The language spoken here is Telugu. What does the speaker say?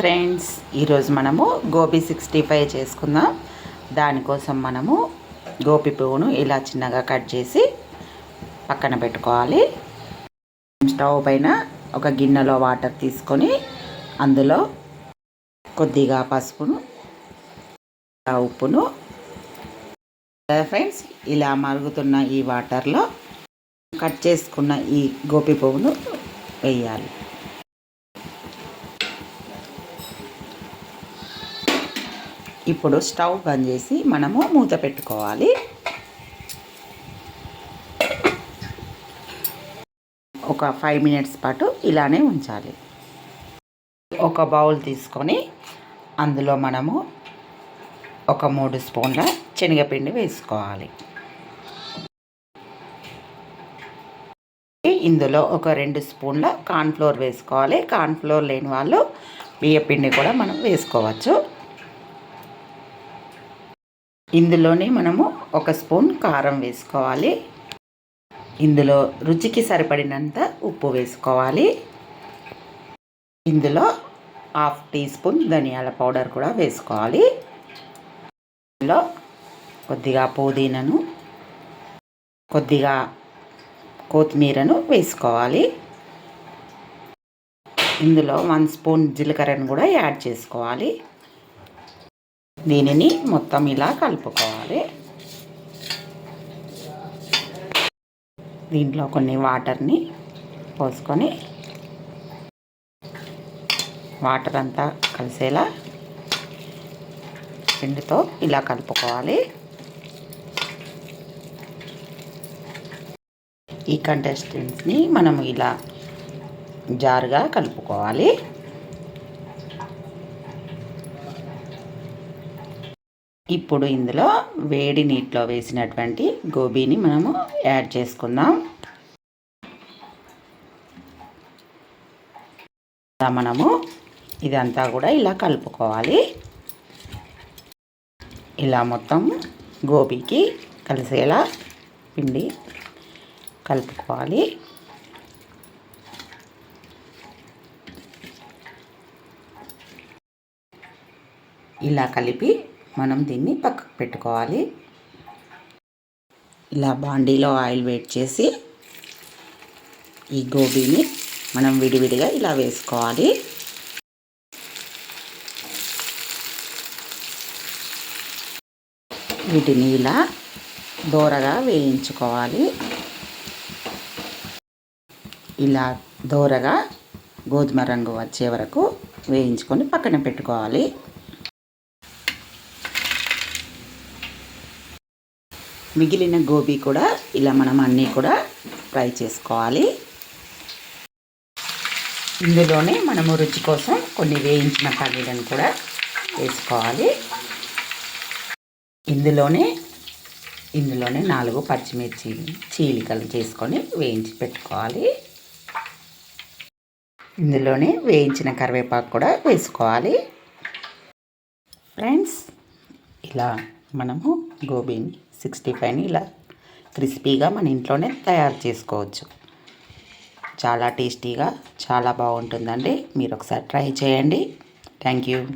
ఫ్రెండ్స్ ఈరోజు మనము గోబీ సిక్స్టీ ఫైవ్ చేసుకుందాం. దానికోసం మనము గోబీ పువ్వును ఇలా చిన్నగా కట్ చేసి పక్కన పెట్టుకోవాలి. స్టవ్ పైన ఒక గిన్నెలో వాటర్ తీసుకొని అందులో కొద్దిగా పసుపును ఉప్పును. ఫ్రెండ్స్ ఇలా మరుగుతున్న ఈ వాటర్లో కట్ చేసుకున్న ఈ గోపి పువ్వును వేయాలి. ఇప్పుడు స్టవ్ బంద్ చేసి మనము మూత పెట్టుకోవాలి. ఒక ఫైవ్ మినిట్స్ పాటు ఇలానే ఉంచాలి. ఒక బౌల్ తీసుకొని అందులో మనము ఒక మూడు స్పూన్ల శనగపిండి వేసుకోవాలి. ఇందులో ఒక రెండు స్పూన్ల కార్న్ఫ్లోర్ వేసుకోవాలి. కార్న్ఫ్లోర్ లేని వాళ్ళు బియ్యపిండి కూడా మనం వేసుకోవచ్చు. ఇందులోనే మనము ఒక స్పూన్ కారం వేసుకోవాలి. ఇందులో రుచికి సరిపడినంత ఉప్పు వేసుకోవాలి. ఇందులో హాఫ్ టీ స్పూన్ ధనియాల పౌడర్ కూడా వేసుకోవాలి. ఇందులో కొద్దిగా పుదీనను కొద్దిగా కొత్తిమీరను వేసుకోవాలి. ఇందులో వన్ స్పూన్ జీలకర్రను కూడా యాడ్ చేసుకోవాలి. దీనిని మొత్తం ఇలా కలుపుకోవాలి. దీంట్లో కొన్ని వాటర్ని పోసుకొని వాటర్ అంతా కలిసేలా పిండితో ఇలా కలుపుకోవాలి. ఈ కంటెస్టెంట్స్ని మనం ఇలా జారుగా కలుపుకోవాలి. ఇప్పుడు ఇందులో వేడి నీటిలో వేసినటువంటి గోబీని మనము యాడ్ చేసుకుందాం. మనము ఇదంతా కూడా ఇలా కలుపుకోవాలి. ఇలా మొత్తం గోబీకి కలిసేలా పిండి కలుపుకోవాలి. ఇలా కలిపి మనం దీన్ని పక్కకు పెట్టుకోవాలి. ఇలా బాండీలో ఆయిల్ వేట్ చేసి ఈ గోబీని మనం విడివిడిగా ఇలా వేసుకోవాలి. వీటిని ఇలా దోరగా వేయించుకోవాలి. ఇలా దోరగా గోధుమ రంగు వచ్చే వరకు వేయించుకొని పక్కన పెట్టుకోవాలి. మిగిలిన గోబీ కూడా ఇలా మనం అన్నీ కూడా ఫ్రై చేసుకోవాలి. ఇందులోనే మనము రుచి కోసం కొన్ని వేయించిన పల్లీలను కూడా వేసుకోవాలి. ఇందులోనే ఇందులోనే నాలుగు పచ్చిమిర్చి చీలికలు చేసుకొని వేయించి పెట్టుకోవాలి. ఇందులోనే వేయించిన కరివేపాకు కూడా వేసుకోవాలి. ఫ్రెండ్స్ ఇలా మనము గోబీని సిక్స్టీ ఫైవ్ని ఇలా క్రిస్పీగా మన ఇంట్లోనే తయారు చేసుకోవచ్చు. చాలా టేస్టీగా చాలా బాగుంటుందండి. మీరు ఒకసారి ట్రై చేయండి. Thank you.